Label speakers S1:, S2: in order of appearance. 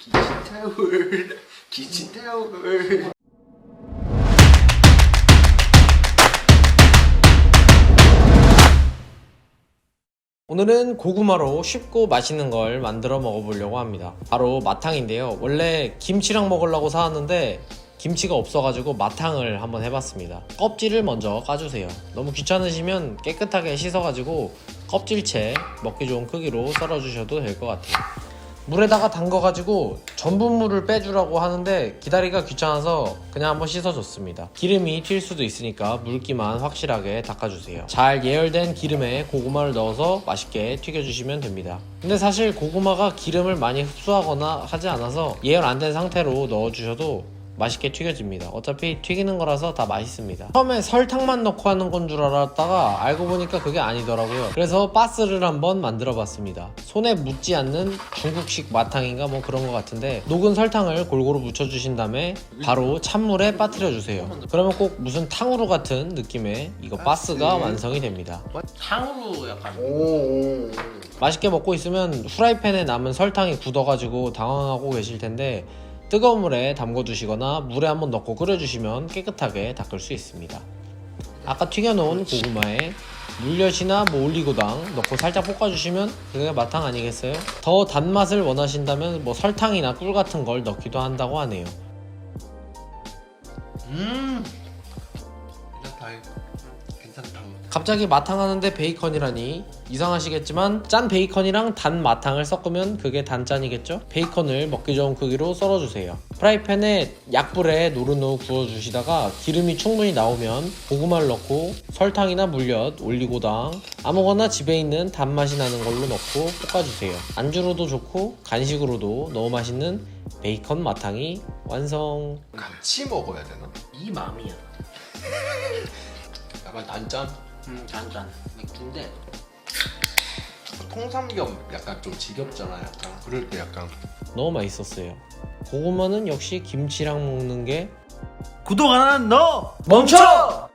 S1: 기치타올 기치타올
S2: 오늘은 고구마로 쉽고 맛있는 걸 만들어 먹어보려고 합니다. 바로 마탕인데요. 원래 김치랑 먹으려고 사왔는데 김치가 없어가지고 마탕을 한번 해봤습니다. 껍질을 먼저 까주세요. 너무 귀찮으시면 깨끗하게 씻어가지고 껍질채 먹기 좋은 크기로 썰어주셔도 될 것 같아요. 물에다가 담궈가지고 전분물을 빼주라고 하는데 기다리기가 귀찮아서 그냥 한번 씻어줬습니다. 기름이 튈 수도 있으니까 물기만 확실하게 닦아주세요. 잘 예열된 기름에 고구마를 넣어서 맛있게 튀겨주시면 됩니다. 근데 사실 고구마가 기름을 많이 흡수하거나 하지 않아서 예열 안 된 상태로 넣어주셔도 맛있게 튀겨집니다. 어차피 튀기는 거라서 다 맛있습니다. 처음에 설탕만 넣고 하는 건 줄 알았다가 알고 보니까 그게 아니더라고요. 그래서 바스를 한번 만들어 봤습니다. 손에 묻지 않는 중국식 마탕인가 뭐 그런 것 같은데 녹은 설탕을 골고루 묻혀주신 다음에 바로 찬물에 빠뜨려 주세요. 그러면 꼭 무슨 탕후루 같은 느낌의 이거 바스가 완성이 됩니다.
S3: 탕으로 약간
S1: 오오
S2: 맛있게 먹고 있으면 후라이팬에 남은 설탕이 굳어가지고 당황하고 계실 텐데 뜨거운 물에 담궈 두시거나 물에 한번 넣고 끓여 주시면 깨끗하게 닦을 수 있습니다. 아까 튀겨 놓은 고구마에 물엿이나 뭐 올리고당 넣고 살짝 볶아주시면 그게 마탕 아니겠어요? 더 단맛을 원하신다면 뭐 설탕이나 꿀 같은 걸 넣기도 한다고 하네요.
S1: 음 괜찮다 괜찮다
S2: 갑자기 마탕 하는데 베이컨이라니 이상하시겠지만 짠 베이컨이랑 단 마탕을 섞으면 그게 단짠이겠죠? 베이컨을 먹기 좋은 크기로 썰어주세요. 프라이팬에 약불에 노릇노릇 구워주시다가 기름이 충분히 나오면 고구마를 넣고 설탕이나 물엿, 올리고당 아무거나 집에 있는 단맛이 나는 걸로 넣고 볶아주세요. 안주로도 좋고 간식으로도 너무 맛있는 베이컨 마탕이 완성.
S1: 같이 먹어야 되나?
S3: 이 맘이야.
S1: 약간 단짠
S3: 음, 잔잔 맥주인데
S1: 통삼겹 약간 좀 지겹잖아 약간 그럴 때 약간
S2: 너무 맛있었어요. 고구마는 역시 김치랑 먹는 게
S3: 구독 안 하는 너
S2: 멈춰!